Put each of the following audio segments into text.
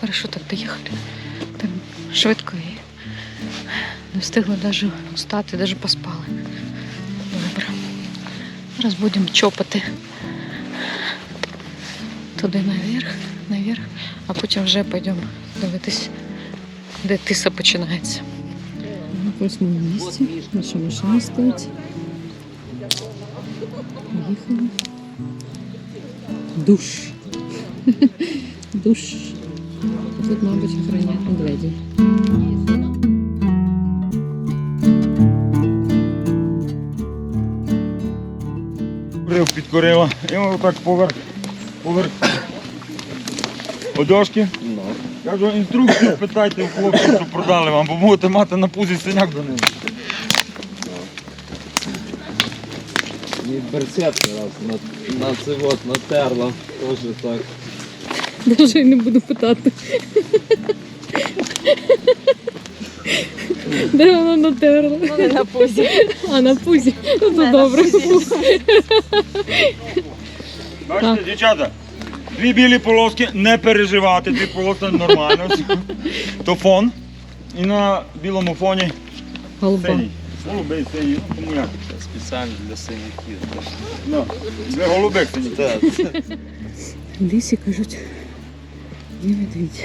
хорошо так доїхали. Так швидко і не встигли навіть встати, навіть поспали. Добре. Зараз будемо чопати туди наверх, наверх, а потім вже підемо дивитись, де тиса починається. На восьмому місці наша машина стоїть. Поїхали. Душ. Душ. Тут, мабуть, охороняють медведів. Рив підкорила. І отак поверх, поверх одежки. Кажу, інструкцію питайте у хлопців, що продали вам, бо будете мати на пузі синяк до них. Мені берсетка раз на, на це от натерла. Тоже так. Даже не буду питати. Де вона натерла? Ну, на пузі. А на пузі. Ну то добре. Бачите, дівчата, дві білі полоски, не переживати, дві полоски нормально. То фон. І на білому фоні Голуба. синій. Голубий синій, ну тому як. Спеціально для синяків. Ну, для голубих синій. Так. Лісі кажуть, є медвідь.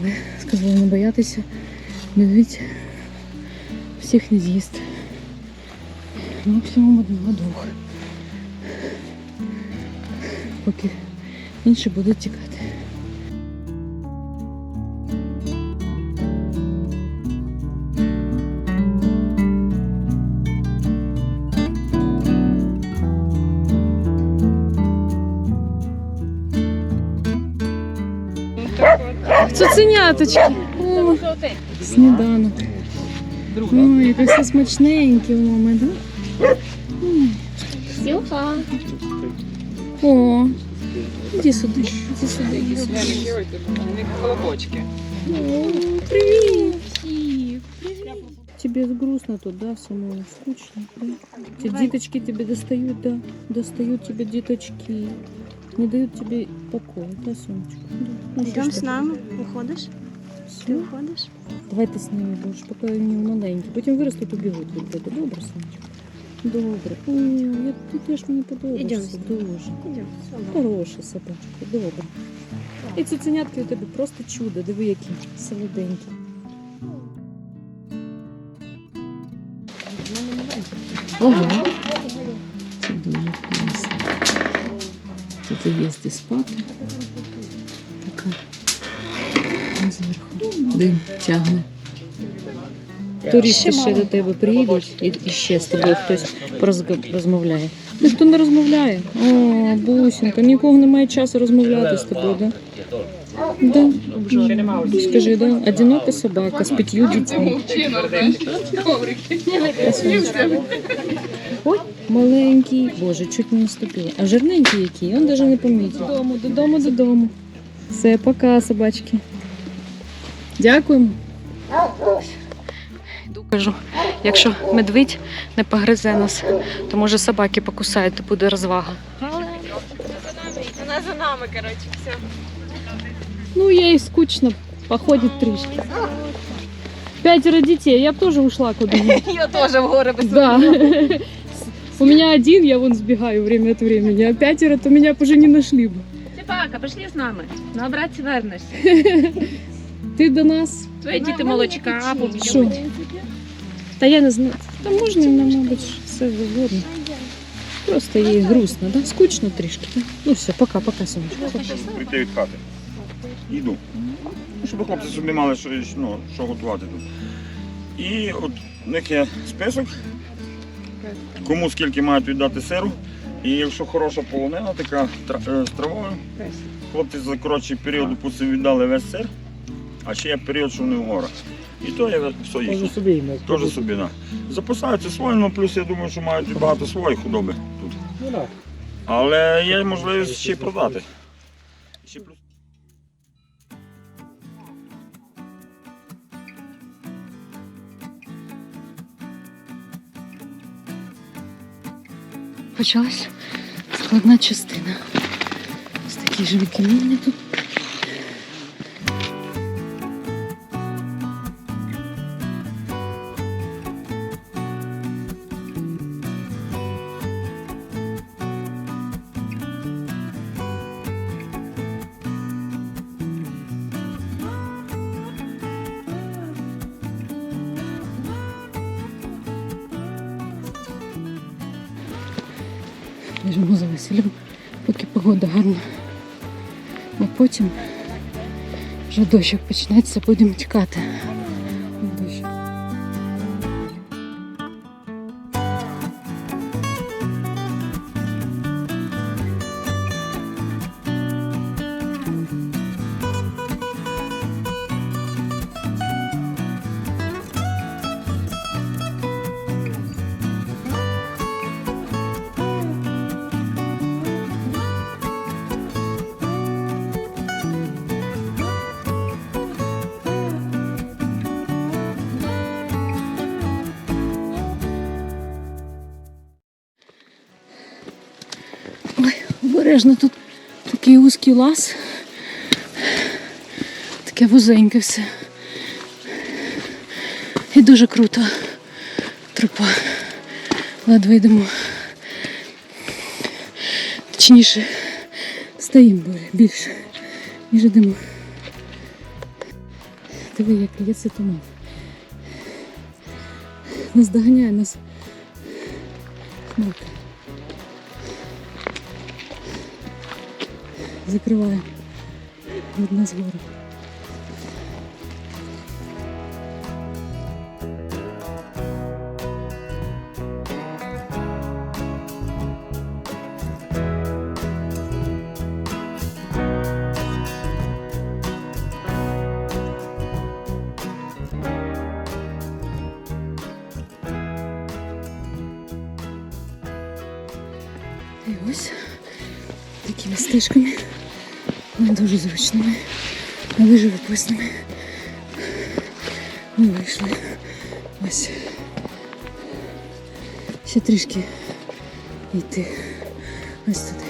Але сказали не боятися, медвідь всіх не з'їсть. Максимум одного-двох. Поки інші будуть тікати. Цуценяточки. О, сніданок. Ой, яке все смачненьке у мами, да? Сілка. О, іди сюди, іди сюди, іди сюди. Колобочки. О, привіт. Тебе грустно тут, да, самому скучно, да? Те деточки тебе достают, да, достают тебе деточки. Не дают тебе покоя, да, Сонечка? Да. Ну, з таке? нами. Виходиш? Все. Ти виходиш? Давай ти з ними будеш, поки вони маленькі. Потім виростуть, убігуть від тебе. Добре, Сонечка? Добре. Ой, я, ти теж мені подобаєшся. Ідем. Дуже. Йдемо. Хороша собачка, добре. І цуценятки у тебе просто чудо, диви які солоденькі. Ого. Тут є де спати. Така. Зверху. Дим тягне. Туристи ще до тебе приїдуть і, і ще з тобою хтось розмовляє. Ніхто не розмовляє. О, бусінка, нікого немає часу розмовляти з тобою, да? Да. Скажи, да? Одинока собака з п'ятью дітьми. Маленький. Боже, чуть не наступила. А жирненький який, он даже не помітив. Додому, додому, додому. Все, пока, собачки. Дякуємо. Йду кажу, якщо медведь не погризе нас, то може собаки покусають, то буде розвага. Вона за нами, коротше, все. Ну, ей скучно, походит трішки. Пятеро детей, я бы тоже ушла куда-нибудь. Я теж в гори без Да. У меня один, я вон сбегаю время от времени, а пятеро, то меня бы уже не нашли бы. Тіпака, пішли з нами. На обратці вернешся. Ты до нас? Твої діти молочка Що? поп'ють. Та я не знаю. Та можна нам, мабуть, все завгодно. Просто їй грустно, да? Скучно трішки. Да? Ну все, пока, пока, сонечко. Прийти від хати. Йду. Ну, Щоб хлопці собі мали що, ну, що готувати тут. І от у них є список, кому скільки мають віддати сиру. І якщо хороша полонина, така е, з травою, хлопці за коротший період, допустимо, віддали весь сир, а ще є період, що вони в горах. І то є все їхнє. собі Теж собі, да. Запасаються своїм, ну, плюс я думаю, що мають і багато своєї худоби тут. Ну. Але є можливість ще й продати. Почалась складна частина. Ось такі живі каміння тут. Біжимо за Василем, поки погода гарна. А потім вже дощик почнеться, будемо тікати. Обережно тут такий вузький лаз. Таке вузеньке все. І дуже круто. Тропа. Ледве йдемо. Точніше, стоїмо більше, ніж йдемо. Диви, як є це туман. Наздоганяє нас хмарка. Закриває від нас гору. І ось такими стежками, Не дуже зручними, але живописними. Ми вийшли. Ось. Ще трішки йти ось туди.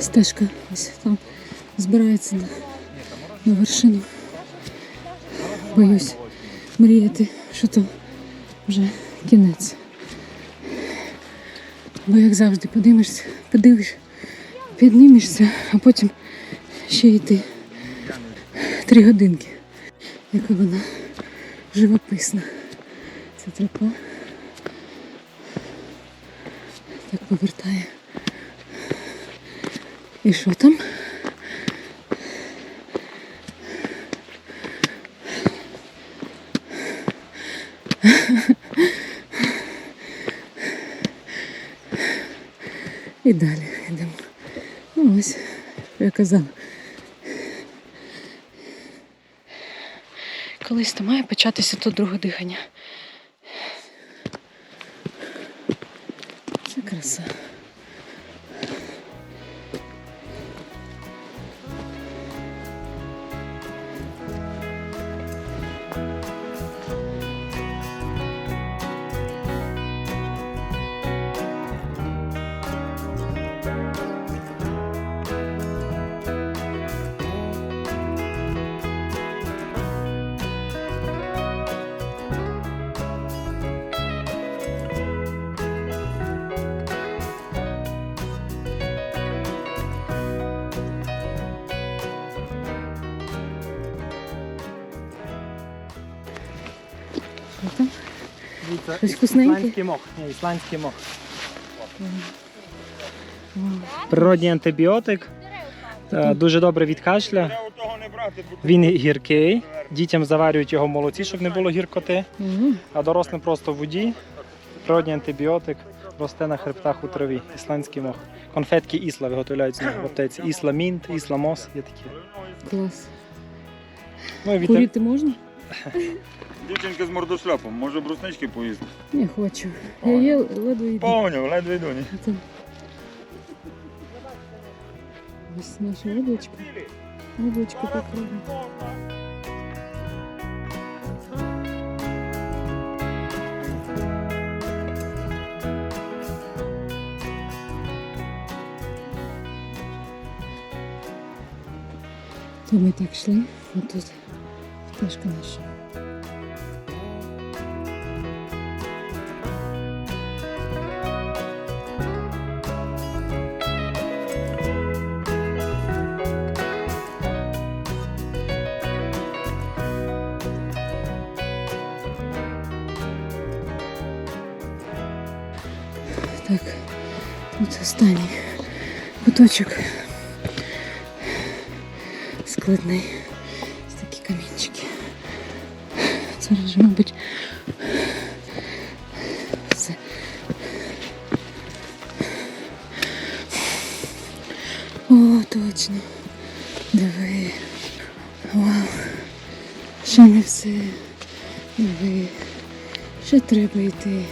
Стежка ось там збирається на, на вершину. Боюсь мріяти, що то вже кінець. Бо як завжди подивишся, подивиш, піднімешся, а потім ще йти три годинки. Яка вона живописна. Ця тропа так повертає. І що там? І далі йдемо. Ну ось, я казала. Колись то має початися то друге дихання. Щось вкусненьке? Ісландський мох. Ні, ісландський мох. Природній антибіотик. Е, Дуже добре від кашля. Він гіркий. Дітям заварюють його в молоці, щоб не було гіркоти. А дорослим просто в воді. Природній антибіотик росте на хребтах у траві. Ісландський мох. Конфетки ісла виготовляють з нього в аптеці. Ісла мінт, ісла мос є такі. Клас. Ну, і вітам- Курити можна? Дівчинка з мордошляпом, може бруснички поїсти. Не хочу. Я є ледве йду. Поняв, ледве йду, ні. Це... Ось наше облачко. Облачко по. То ми так йшли, а книжка наша. Так, тут останній куточок складний. Ще треба йти.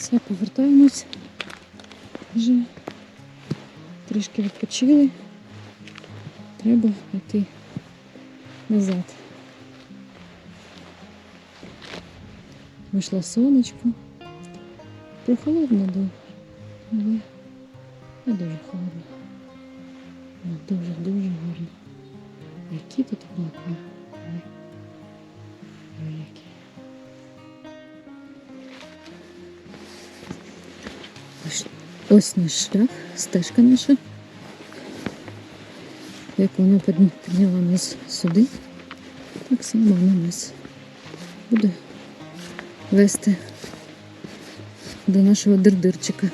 Все, повертаємось. Вже трішки відпочили. Треба йти назад. Вийшло сонечко. Прохолодно дуже, але не дуже холодно. Дуже-дуже гарно. Які тут вікна. Ось, наш шлях, стежка наша. Як вона підняла нас сюди, так само вона нас буде вести до нашого дирдирчика.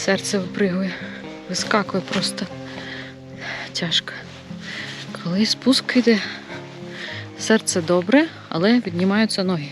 Серце випригує, вискакує просто тяжко. Коли спуск йде, серце добре, але піднімаються ноги.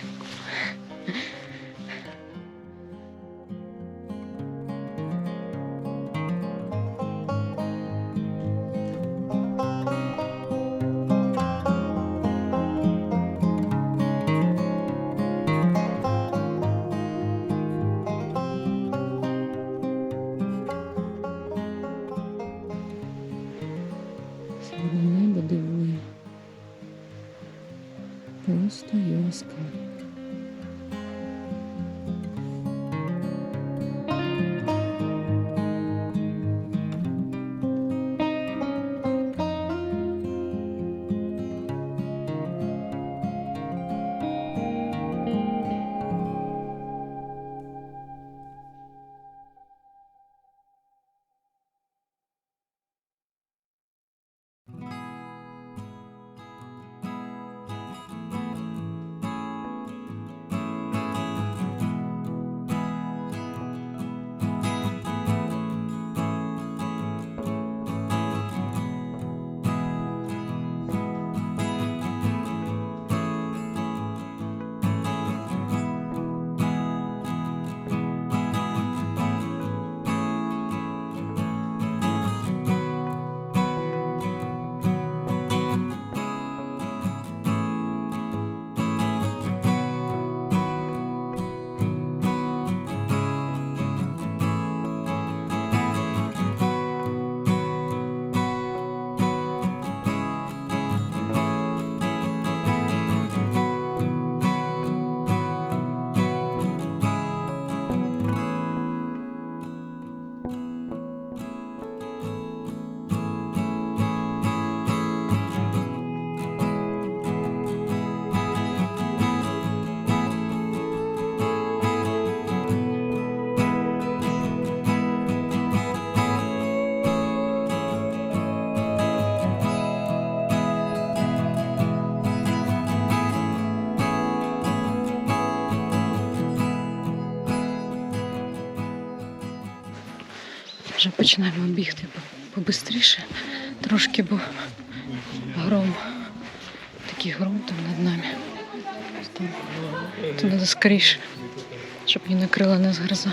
Починаємо бігти побистріше, трошки, бо гром, такий гром там над нами. Треба скоріше, щоб не накрила нас гроза.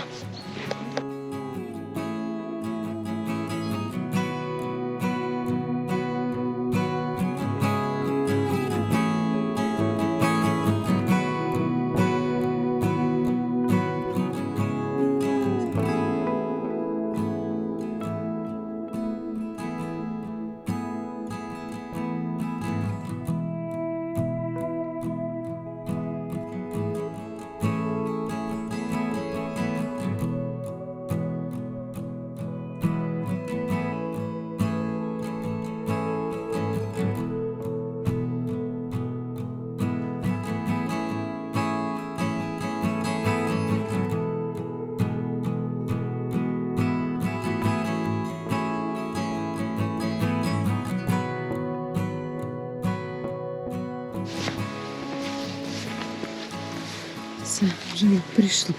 Вже прийшли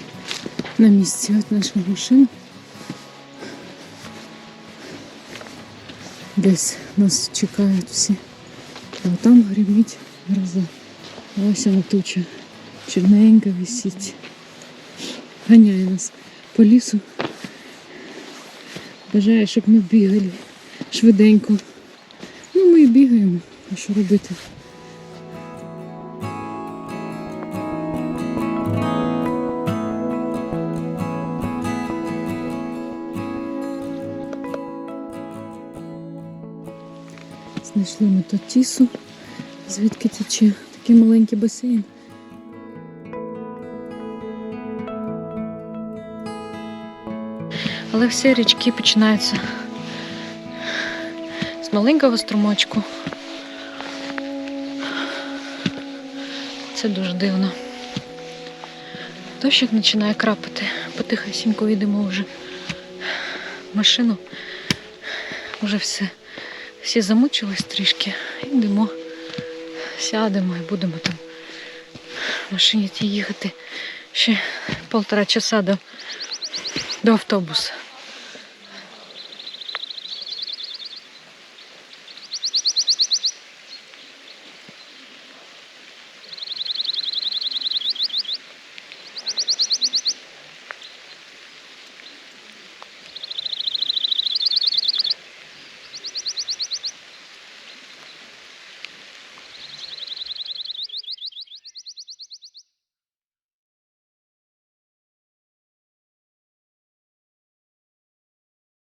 на місці. От наша машина. Десь нас чекають всі. А там гримить гроза. Ось вона туча. Чорненька висить. Ганяє нас по лісу. Бажає, щоб ми бігали швиденько. Ну, ми і бігаємо. А що робити? Знайшли ми тут тісу, звідки тече такий маленький басейн. Але всі річки починаються з маленького струмочку. Це дуже дивно. Дощик починає крапати. Потихесенько йдемо вже в машину. Вже все. Всі замучились трішки. Йдемо, сядемо і будемо там в машині їхати ще полтора часа до, до автобуса.